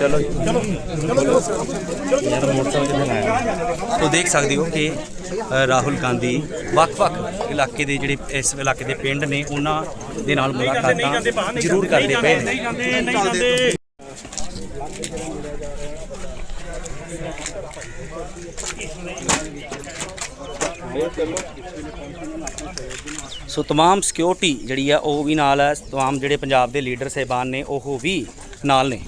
ਚਲੋ ਯਾਰ ਮੋਟਰਸਾਈਕਲ ਕਿੱਥੇ ਲਾਇਆ ਤੋ ਦੇਖ ਸਕਦੇ ਹੋ ਕਿ ਅ, ਰਾਹੁਲ ਗਾਂਧੀ ਵੱਖ-ਵੱਖ ਇਲਾਕੇ ਦੇ ਜਿਹੜੇ ਇਸ ਇਲਾਕੇ ਦੇ ਪਿੰਡ ਨੇ ਉਹਨਾਂ ਦੇ ਨਾਲ ਮੁਲਾਕਾਤਾਂ ਜ਼ਰੂਰ ਕਰਦੇ ਪਏ ਨੇ ਸੋ तमाम ਸਿਕਿਉਰਿਟੀ ਜਿਹੜੀ ਆ ਉਹ ਵੀ ਨਾਲ ਹੈ तमाम ਜਿਹੜੇ ਪੰਜਾਬ ਦੇ ਲੀਡਰ ਸਹਿਬਾਨ ਨੇ ਉਹ ਵੀ ਨਾਲ ਨੇ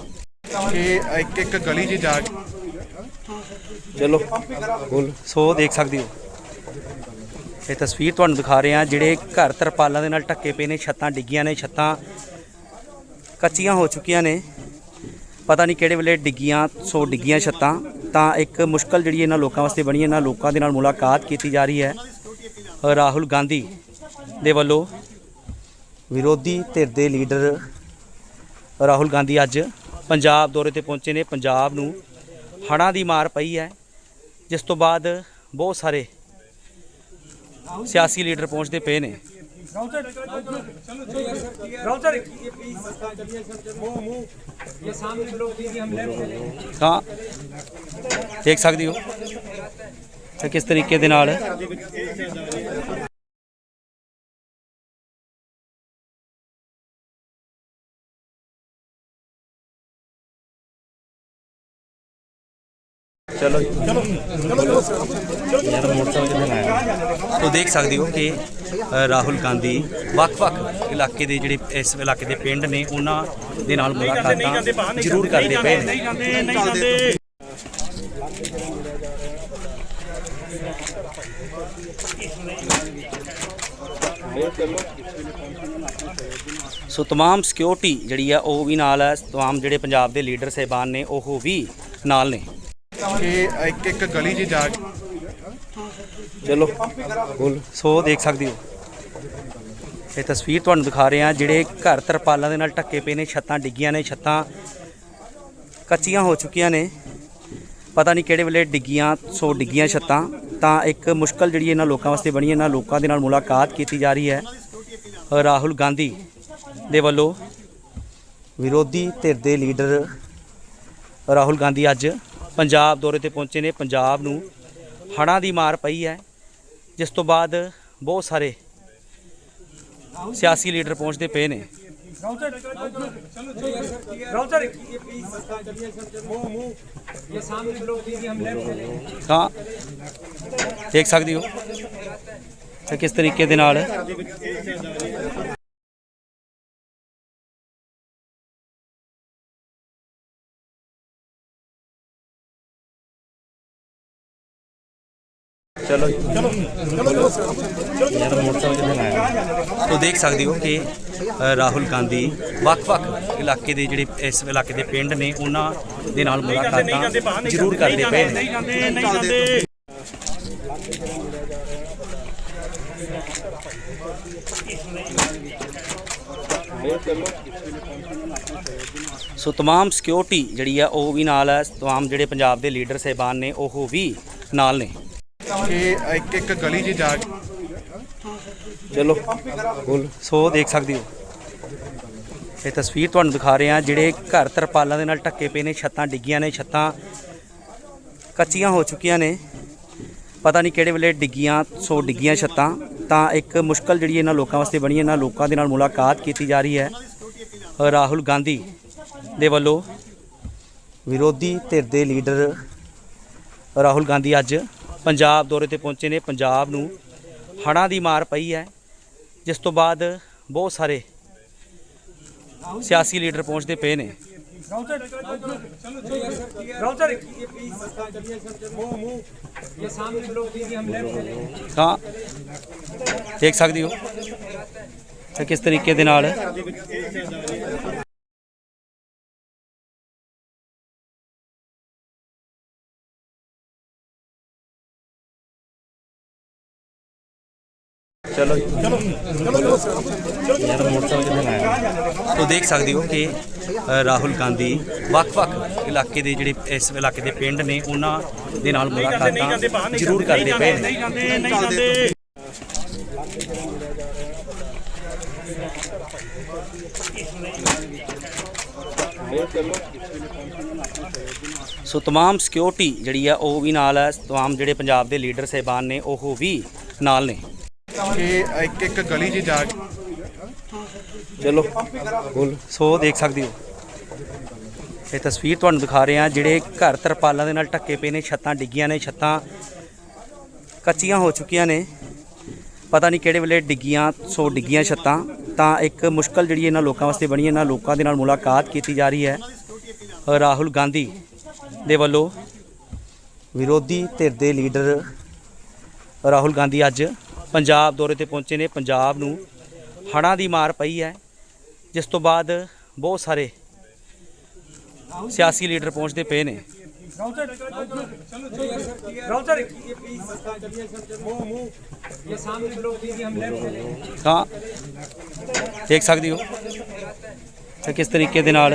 ਕਿ ਇੱਕ ਇੱਕ ਗਲੀ 'ਚ ਜਾ ਕੇ ਚਲੋ ਬੋਲ। ਸੋ ਦੇਖ ਸਕਦੇ ਹੋ। ਇਹ ਤਸਵੀਰ ਤੁਹਾਨੂੰ ਦਿਖਾ ਰਹੇ ਹਾਂ ਜਿਹੜੇ ਘਰ ਤਰਪਾਲਾਂ ਦੇ ਨਾਲ ਢੱਕੇ ਪਏ ਨੇ ਛੱਤਾਂ ਡਿੱਗੀਆਂ ਨੇ ਛੱਤਾਂ ਕੱਚੀਆਂ ਹੋ ਚੁੱਕੀਆਂ ਨੇ। ਪਤਾ ਨਹੀਂ ਕਿਹੜੇ ਵੇਲੇ ਡਿੱਗੀਆਂ ਸੋ ਡਿੱਗੀਆਂ ਛੱਤਾਂ। ਤਾਂ ਇੱਕ ਮੁਸ਼ਕਲ ਜਿਹੜੀ ਇਹਨਾਂ ਲੋਕਾਂ ਵਾਸਤੇ ਬਣੀ ਹੈ ਇਹਨਾਂ ਲੋਕਾਂ ਦੇ ਨਾਲ ਮੁਲਾਕਾਤ ਕੀਤੀ ਜਾ ਰਹੀ ਹੈ। ਰਾਹੁਲ ਗਾਂਧੀ ਦੇ ਵੱਲੋਂ ਵਿਰੋਧੀ ਧਿਰ ਦੇ ਲੀਡਰ ਰਾਹੁਲ ਗਾਂਧੀ ਅੱਜ ਪੰਜਾਬ ਦੌਰੇ ਤੇ ਪਹੁੰਚੇ ਨੇ। ਪੰਜਾਬ ਨੂੰ ਹੜ੍ਹਾਂ ਦੀ ਮਾਰ ਪਈ ਹੈ। ਜਿਸ ਤੋਂ ਬਾਅਦ ਬਹੁਤ ਸਾਰੇ ਸਿਆਸੀ ਲੀਡਰ ਪਹੁੰਚਦੇ ਪਏ ਨੇ। ਤਾਂ ਦੇਖ ਸਕਦੇ ਹੋ। ਕਿ ਕਿਸ ਤਰੀਕੇ ਦੇ ਨਾਲ ਚਲੋ ਯਾਰ ਮੋਟਰਸਾਈਕਲ ਕਿੱਥੇ ਲਾਇਆ ਤੋ ਦੇਖ ਸਕਦੇ ਹੋ ਕਿ ਅ, ਰਾਹੁਲ ਗਾਂਧੀ ਵੱਖ-ਵੱਖ ਇਲਾਕੇ ਦੇ ਜਿਹੜੇ ਇਸ ਇਲਾਕੇ ਦੇ ਪਿੰਡ ਨੇ ਉਹਨਾਂ ਦੇ ਨਾਲ ਮੁਲਾਕਾਤਾਂ ਜ਼ਰੂਰ ਕਰਦੇ ਪਏ ਨੇ ਸੋ तमाम ਸਿਕਿਉਰਿਟੀ ਜਿਹੜੀ ਆ ਉਹ ਵੀ ਨਾਲ ਹੈ तमाम ਜਿਹੜੇ ਪੰਜਾਬ ਦੇ ਲੀਡਰ ਸਹਿਬਾਨ ਨੇ ਉਹ ਵੀ ਨਾਲ ਨੇ ਕਿ ਇੱਕ ਇੱਕ ਗਲੀ 'ਚ ਜਾ ਕੇ ਚਲੋ ਬੋਲ। ਸੋ ਦੇਖ ਸਕਦੇ ਹੋ। ਇਹ ਤਸਵੀਰ ਤੁਹਾਨੂੰ ਦਿਖਾ ਰਹੇ ਹਾਂ ਜਿਹੜੇ ਘਰ ਤਰਪਾਲਾਂ ਦੇ ਨਾਲ ਢੱਕੇ ਪਏ ਨੇ ਛੱਤਾਂ ਡਿੱਗੀਆਂ ਨੇ ਛੱਤਾਂ ਕੱਚੀਆਂ ਹੋ ਚੁੱਕੀਆਂ ਨੇ। ਪਤਾ ਨਹੀਂ ਕਿਹੜੇ ਵੇਲੇ ਡਿੱਗੀਆਂ ਸੋ ਡਿੱਗੀਆਂ ਛੱਤਾਂ। ਤਾਂ ਇੱਕ ਮੁਸ਼ਕਲ ਜਿਹੜੀ ਇਹਨਾਂ ਲੋਕਾਂ ਵਾਸਤੇ ਬਣੀ ਹੈ ਇਹਨਾਂ ਲੋਕਾਂ ਦੇ ਨਾਲ ਮੁਲਾਕਾਤ ਕੀਤੀ ਜਾ ਰਹੀ ਹੈ। ਰਾਹੁਲ ਗਾਂਧੀ ਦੇ ਵੱਲੋਂ ਵਿਰੋਧੀ ਧਿਰ ਦੇ ਲੀਡਰ ਰਾਹੁਲ ਗਾਂਧੀ ਅੱਜ ਪੰਜਾਬ ਦੌਰੇ ਤੇ ਪਹੁੰਚੇ ਨੇ। ਪੰਜਾਬ ਨੂੰ ਹੜ੍ਹਾਂ ਦੀ ਮਾਰ ਪਈ ਹੈ। ਜਿਸ ਤੋਂ ਬਾਅਦ ਬਹੁਤ ਸਾਰੇ ਸਿਆਸੀ ਲੀਡਰ ਪਹੁੰਚਦੇ ਪਏ ਨੇ। ਤਾਂ ਦੇਖ ਸਕਦੇ ਹੋ ਕਿਸ ਤਰੀਕੇ ਦੇ ਨਾਲ ਚਲੋ ਯਾਰ ਮੋਟਰਸਾਈਕਲ ਕਿੱਥੇ ਲਾਇਆ ਤੋ ਦੇਖ ਸਕਦੇ ਹੋ ਕਿ ਅ, ਰਾਹੁਲ ਗਾਂਧੀ ਵੱਖ-ਵੱਖ ਇਲਾਕੇ ਦੇ ਜਿਹੜੇ ਇਸ ਇਲਾਕੇ ਦੇ ਪਿੰਡ ਨੇ ਉਹਨਾਂ ਦੇ ਨਾਲ ਮੁਲਾਕਾਤਾਂ ਜ਼ਰੂਰ ਕਰਦੇ ਪਏ ਨੇ ਸੋ तमाम ਸਿਕਿਉਰਿਟੀ ਜਿਹੜੀ ਆ ਉਹ ਵੀ ਨਾਲ ਹੈ तमाम ਜਿਹੜੇ ਪੰਜਾਬ ਦੇ ਲੀਡਰ ਸਹਿਬਾਨ ਨੇ ਉਹ ਵੀ ਨਾਲ ਨੇ ਕਿ ਇੱਕ ਇੱਕ ਗਲੀ 'ਚ ਜਾ ਕੇ ਚਲੋ, ਬੋਲ। ਸੋ ਦੇਖ ਸਕਦੇ ਹੋ। ਇਹ ਤਸਵੀਰ ਤੁਹਾਨੂੰ ਦਿਖਾ ਰਹੇ ਹਾਂ, ਜਿਹੜੇ ਘਰ ਤਰਪਾਲਾਂ ਦੇ ਨਾਲ ਢੱਕੇ ਪਏ ਨੇ, ਛੱਤਾਂ ਡਿੱਗੀਆਂ ਨੇ, ਛੱਤਾਂ ਕੱਚੀਆਂ ਹੋ ਚੁੱਕੀਆਂ ਨੇ। ਪਤਾ ਨਹੀਂ ਕਿਹੜੇ ਵੇਲੇ ਡਿੱਗੀਆਂ, ਸੋ ਡਿੱਗੀਆਂ ਛੱਤਾਂ। ਤਾਂ ਇੱਕ ਮੁਸ਼ਕਲ ਜਿਹੜੀ ਇਹਨਾਂ ਲੋਕਾਂ ਵਾਸਤੇ ਬਣੀ ਇਹਨਾਂ ਲੋਕਾਂ ਦੇ ਨਾਲ ਮੁਲਾਕਾਤ ਕੀਤੀ ਜਾ ਰਹੀ ਹੈ। ਰਾਹੁਲ ਗਾਂਧੀ ਦੇ ਵੱਲੋਂ ਵਿਰੋਧੀ ਧਿਰ ਦੇ ਲੀਡਰ ਰਾਹੁਲ ਗਾਂਧੀ ਅੱਜ ਪੰਜਾਬ ਦੌਰੇ ਤੇ ਪਹੁੰਚੇ ਨੇ। ਪੰਜਾਬ ਨੂੰ ਹੜ੍ਹਾਂ ਦੀ ਮਾਰ ਪਈ ਹੈ। ਜਿਸ ਤੋਂ ਬਾਅਦ ਬਹੁਤ ਸਾਰੇ ਸਿਆਸੀ ਲੀਡਰ ਪਹੁੰਚਦੇ ਪਏ ਨੇ। ਤਾਂ ਦੇਖ ਸਕਦੇ ਹੋ ਕਿਸ ਤਰੀਕੇ ਦੇ ਨਾਲ ਚਲੋ ਯਾਰ ਮੋਟਰਸਾਈਕਲ ਕਿੱਥੇ ਲਾਇਆ ਤੋ ਦੇਖ ਸਕਦੇ ਹੋ ਕਿ ਅ, ਰਾਹੁਲ ਗਾਂਧੀ ਵੱਖ-ਵੱਖ ਇਲਾਕੇ ਦੇ ਜਿਹੜੇ ਇਸ ਇਲਾਕੇ ਦੇ ਪਿੰਡ ਨੇ ਉਹਨਾਂ ਦੇ ਨਾਲ ਮੁਲਾਕਾਤਾਂ ਜ਼ਰੂਰ ਕਰਦੇ ਪਏ ਨੇ ਸੋ तमाम ਸਿਕਿਉਰਿਟੀ ਜਿਹੜੀ ਆ ਉਹ ਵੀ ਨਾਲ ਹੈ तमाम ਜਿਹੜੇ ਪੰਜਾਬ ਦੇ ਲੀਡਰ ਸਹਿਬਾਨ ਨੇ ਉਹ ਵੀ ਨਾਲ ਨੇ ਕਿ ਇੱਕ ਇੱਕ ਗਲੀ 'ਚ ਜਾ ਕੇ। ਚਲੋ, ਬੋਲ। ਸੋ ਦੇਖ ਸਕਦੇ ਹੋ। ਇਹ ਤਸਵੀਰ ਤੁਹਾਨੂੰ ਦਿਖਾ ਰਹੇ ਹਾਂ, ਜਿਹੜੇ ਘਰ ਤਰਪਾਲਾਂ ਦੇ ਨਾਲ ਢੱਕੇ ਪਏ ਨੇ, ਛੱਤਾਂ ਡਿੱਗੀਆਂ ਨੇ, ਛੱਤਾਂ ਕੱਚੀਆਂ ਹੋ ਚੁੱਕੀਆਂ ਨੇ। ਪਤਾ ਨਹੀਂ ਕਿਹੜੇ ਵੇਲੇ ਡਿੱਗੀਆਂ, ਸੋ ਡਿੱਗੀਆਂ ਛੱਤਾਂ। ਤਾਂ ਇੱਕ ਮੁਸ਼ਕਲ ਜਿਹੜੀ ਇਹਨਾਂ ਲੋਕਾਂ ਵਾਸਤੇ ਬਣੀ ਇਹਨਾਂ ਲੋਕਾਂ ਦੇ ਨਾਲ ਮੁਲਾਕਾਤ ਕੀਤੀ ਜਾ ਰਹੀ ਹੈ। ਰਾਹੁਲ ਗਾਂਧੀ ਦੇ ਵੱਲੋਂ ਵਿਰੋਧੀ ਧਿਰ ਦੇ ਲੀਡਰ ਰਾਹੁਲ ਗਾਂਧੀ ਅੱਜ ਪੰਜਾਬ ਦੌਰੇ ਤੇ ਪਹੁੰਚੇ ਨੇ। ਪੰਜਾਬ ਨੂੰ ਹੜ੍ਹਾਂ ਦੀ ਮਾਰ ਪਈ ਹੈ। ਜਿਸ ਤੋਂ ਬਾਅਦ ਬਹੁਤ ਸਾਰੇ ਸਿਆਸੀ ਲੀਡਰ ਪਹੁੰਚਦੇ ਪਏ ਨੇ। ਤਾਂ ਦੇਖ ਸਕਦੇ ਹੋ। ਕਿਸ ਤਰੀਕੇ ਦੇ ਨਾਲ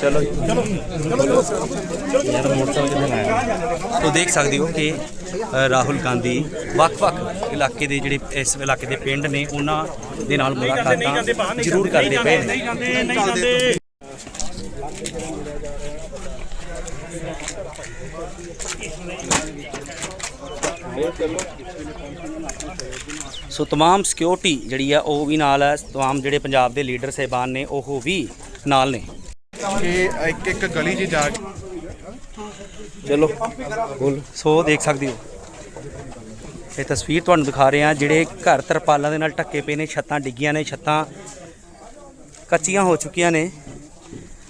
ਚਲੋ ਯਾਰ ਮੋਟਰਸਾਈਕਲ ਕਿੱਥੇ ਲਾਇਆ ਤੋ ਦੇਖ ਸਕਦੇ ਹੋ ਕਿ ਅ, ਰਾਹੁਲ ਗਾਂਧੀ ਵੱਖ-ਵੱਖ ਇਲਾਕੇ ਦੇ ਜਿਹੜੇ ਇਸ ਇਲਾਕੇ ਦੇ ਪਿੰਡ ਨੇ ਉਹਨਾਂ ਦੇ ਨਾਲ ਮੁਲਾਕਾਤਾਂ ਜ਼ਰੂਰ ਕਰਦੇ ਪਏ ਨੇ ਸੋ तमाम ਸਿਕਿਉਰਿਟੀ ਜਿਹੜੀ ਆ ਉਹ ਵੀ ਨਾਲ ਹੈ तमाम ਜਿਹੜੇ ਪੰਜਾਬ ਦੇ ਲੀਡਰ ਸਹਿਬਾਨ ਨੇ ਉਹ ਵੀ ਨਾਲ ਨੇ ਕਿ ਇੱਕ ਇੱਕ ਗਲੀ 'ਚ ਜਾ ਕੇ ਚਲੋ, ਬੋਲ। ਸੋ ਦੇਖ ਸਕਦੇ ਹੋ। ਇਹ ਤਸਵੀਰ ਤੁਹਾਨੂੰ ਦਿਖਾ ਰਹੇ ਹਾਂ, ਜਿਹੜੇ ਘਰ ਤਰਪਾਲਾਂ ਦੇ ਨਾਲ ਢੱਕੇ ਪਏ ਨੇ, ਛੱਤਾਂ ਡਿੱਗੀਆਂ ਨੇ, ਛੱਤਾਂ ਕੱਚੀਆਂ ਹੋ ਚੁੱਕੀਆਂ ਨੇ।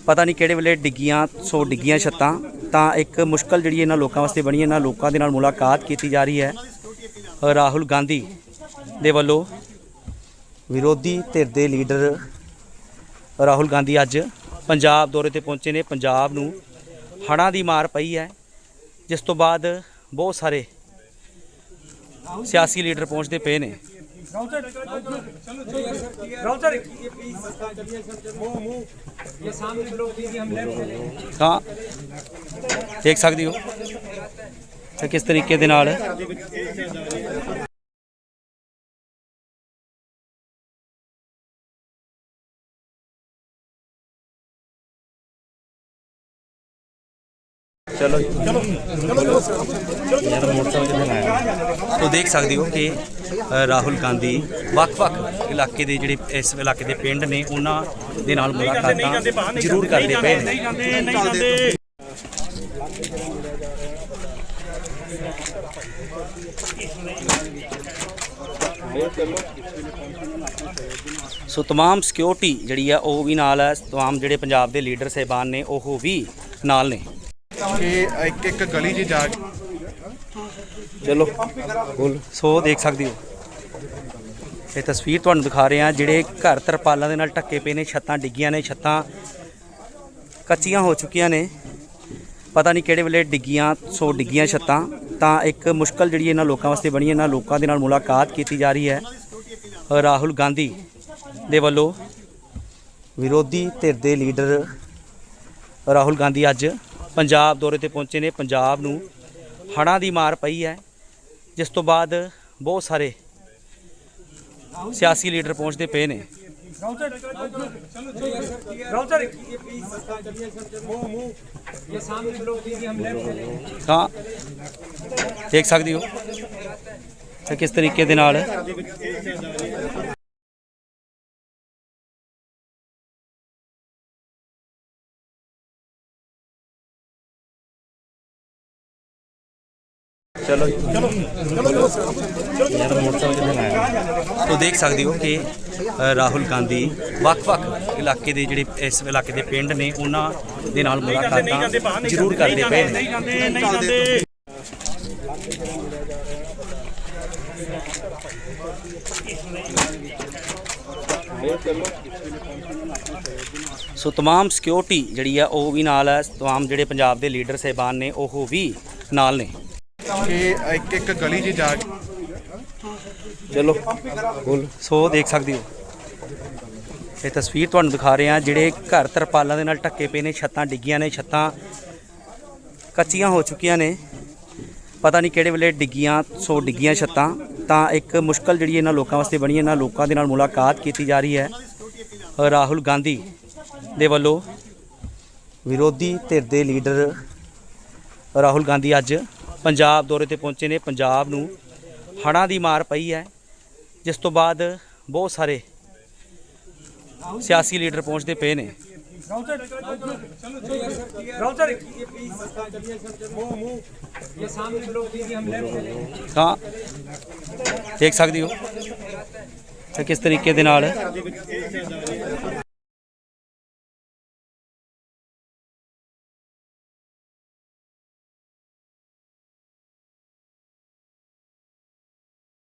ਪਤਾ ਨਹੀਂ ਕਿਹੜੇ ਵੇਲੇ ਡਿੱਗੀਆਂ, ਸੋ ਡਿੱਗੀਆਂ ਛੱਤਾਂ। ਤਾਂ ਇੱਕ ਮੁਸ਼ਕਲ ਜਿਹੜੀ ਇਹਨਾਂ ਲੋਕਾਂ ਵਾਸਤੇ ਬਣੀ ਇਹਨਾਂ ਲੋਕਾਂ ਦੇ ਨਾਲ ਮੁਲਾਕਾਤ ਕੀਤੀ ਜਾ ਰਹੀ ਹੈ। ਰਾਹੁਲ ਗਾਂਧੀ ਦੇ ਵੱਲੋਂ ਵਿਰੋਧੀ ਧਿਰ ਦੇ ਲੀਡਰ ਰਾਹੁਲ ਗਾਂਧੀ ਅੱਜ ਪੰਜਾਬ ਦੌਰੇ ਤੇ ਪਹੁੰਚੇ ਨੇ। ਪੰਜਾਬ ਨੂੰ ਹੜ੍ਹਾਂ ਦੀ ਮਾਰ ਪਈ ਹੈ। ਜਿਸ ਤੋਂ ਬਾਅਦ ਬਹੁਤ ਸਾਰੇ ਸਿਆਸੀ ਲੀਡਰ ਪਹੁੰਚਦੇ ਪਏ ਨੇ। ਤਾਂ ਦੇਖ ਸਕਦੇ ਹੋ। ਕਿਸ ਤਰੀਕੇ ਦੇ ਨਾਲ ਚਲੋ ਯਾਰ ਮੋਟਰਸਾਈਕਲ ਕਿੱਥੇ ਲਾਇਆ ਤੋ ਦੇਖ ਸਕਦੇ ਹੋ ਕਿ ਅ, ਰਾਹੁਲ ਗਾਂਧੀ ਵੱਖ-ਵੱਖ ਇਲਾਕੇ ਦੇ ਜਿਹੜੇ ਇਸ ਇਲਾਕੇ ਦੇ ਪਿੰਡ ਨੇ ਉਹਨਾਂ ਦੇ ਨਾਲ ਮੁਲਾਕਾਤਾਂ ਜ਼ਰੂਰ ਕਰਦੇ ਪਏ ਨੇ ਸੋ तमाम ਸਿਕਿਉਰਿਟੀ ਜਿਹੜੀ ਆ ਉਹ ਵੀ ਨਾਲ ਹੈ तमाम ਜਿਹੜੇ ਪੰਜਾਬ ਦੇ ਲੀਡਰ ਸਹਿਬਾਨ ਨੇ ਉਹ ਵੀ ਨਾਲ ਨੇ ਕਿ ਇੱਕ ਇੱਕ ਗਲੀ 'ਚ ਜਾ ਕੇ ਚਲੋ ਬੋਲ। ਸੋ ਦੇਖ ਸਕਦੇ ਹੋ। ਇਹ ਤਸਵੀਰ ਤੁਹਾਨੂੰ ਦਿਖਾ ਰਹੇ ਹਾਂ ਜਿਹੜੇ ਘਰ ਤਰਪਾਲਾਂ ਦੇ ਨਾਲ ਢੱਕੇ ਪਏ ਨੇ ਛੱਤਾਂ ਡਿੱਗੀਆਂ ਨੇ ਛੱਤਾਂ ਕੱਚੀਆਂ ਹੋ ਚੁੱਕੀਆਂ ਨੇ। ਪਤਾ ਨਹੀਂ ਕਿਹੜੇ ਵੇਲੇ ਡਿੱਗੀਆਂ ਸੋ ਡਿੱਗੀਆਂ ਛੱਤਾਂ। ਤਾਂ ਇੱਕ ਮੁਸ਼ਕਲ ਜਿਹੜੀ ਇਹਨਾਂ ਲੋਕਾਂ ਵਾਸਤੇ ਬਣੀ ਹੈ ਇਹਨਾਂ ਲੋਕਾਂ ਦੇ ਨਾਲ ਮੁਲਾਕਾਤ ਕੀਤੀ ਜਾ ਰਹੀ ਹੈ। ਰਾਹੁਲ ਗਾਂਧੀ ਦੇ ਵੱਲੋਂ ਵਿਰੋਧੀ ਧਿਰ ਦੇ ਲੀਡਰ ਰਾਹੁਲ ਗਾਂਧੀ ਅੱਜ ਪੰਜਾਬ ਦੌਰੇ ਤੇ ਪਹੁੰਚੇ ਨੇ। ਪੰਜਾਬ ਨੂੰ ਹੜ੍ਹਾਂ ਦੀ ਮਾਰ ਪਈ ਹੈ। ਜਿਸ ਤੋਂ ਬਾਅਦ ਬਹੁਤ ਸਾਰੇ ਸਿਆਸੀ ਲੀਡਰ ਪਹੁੰਚਦੇ ਪਏ ਨੇ। ਤਾਂ ਦੇਖ ਸਕਦੇ ਹੋ। ਕਿ ਕਿਸ ਤਰੀਕੇ ਦੇ ਨਾਲ ਚਲੋ ਯਾਰ ਮੋਟਰਸਾਈਕਲ ਕਿੱਥੇ ਲਾਇਆ ਤੋ ਦੇਖ ਸਕਦੇ ਹੋ ਕਿ ਅ, ਰਾਹੁਲ ਗਾਂਧੀ ਵੱਖ-ਵੱਖ ਇਲਾਕੇ ਦੇ ਜਿਹੜੇ ਇਸ ਇਲਾਕੇ ਦੇ ਪਿੰਡ ਨੇ ਉਹਨਾਂ ਦੇ ਨਾਲ ਮੁਲਾਕਾਤਾਂ ਜ਼ਰੂਰ ਕਰਦੇ ਪਏ ਨੇ ਸੋ तमाम ਸਿਕਿਉਰਿਟੀ ਜਿਹੜੀ ਆ ਉਹ ਵੀ ਨਾਲ ਹੈ तमाम ਜਿਹੜੇ ਪੰਜਾਬ ਦੇ ਲੀਡਰ ਸਹਿਬਾਨ ਨੇ ਉਹ ਵੀ ਨਾਲ ਨੇ ਕਿ ਇੱਕ ਇੱਕ ਗਲੀ 'ਚ ਜਾ ਕੇ ਚਲੋ ਬੋਲ। ਸੋ ਦੇਖ ਸਕਦੇ ਹੋ। ਇਹ ਤਸਵੀਰ ਤੁਹਾਨੂੰ ਦਿਖਾ ਰਹੇ ਹਾਂ ਜਿਹੜੇ ਘਰ ਤਰਪਾਲਾਂ ਦੇ ਨਾਲ ਢੱਕੇ ਪਏ ਨੇ ਛੱਤਾਂ ਡਿੱਗੀਆਂ ਨੇ ਛੱਤਾਂ ਕੱਚੀਆਂ ਹੋ ਚੁੱਕੀਆਂ ਨੇ। ਪਤਾ ਨਹੀਂ ਕਿਹੜੇ ਵੇਲੇ ਡਿੱਗੀਆਂ ਸੋ ਡਿੱਗੀਆਂ ਛੱਤਾਂ। ਤਾਂ ਇੱਕ ਮੁਸ਼ਕਲ ਜਿਹੜੀ ਇਹਨਾਂ ਲੋਕਾਂ ਵਾਸਤੇ ਬਣੀ ਹੈ ਇਹਨਾਂ ਲੋਕਾਂ ਦੇ ਨਾਲ ਮੁਲਾਕਾਤ ਕੀਤੀ ਜਾ ਰਹੀ ਹੈ। ਰਾਹੁਲ ਗਾਂਧੀ ਦੇ ਵੱਲੋਂ ਵਿਰੋਧੀ ਧਿਰ ਦੇ ਲੀਡਰ ਰਾਹੁਲ ਗਾਂਧੀ ਅੱਜ ਪੰਜਾਬ ਦੌਰੇ ਤੇ ਪਹੁੰਚੇ ਨੇ। ਪੰਜਾਬ ਨੂੰ ਹੜ੍ਹਾਂ ਦੀ ਮਾਰ ਪਈ ਹੈ। ਜਿਸ ਤੋਂ ਬਾਅਦ ਬਹੁਤ ਸਾਰੇ ਸਿਆਸੀ ਲੀਡਰ ਪਹੁੰਚਦੇ ਪਏ ਨੇ। ਤਾਂ ਦੇਖ ਸਕਦੇ ਹੋ ਕਿਸ ਤਰੀਕੇ ਦੇ ਨਾਲ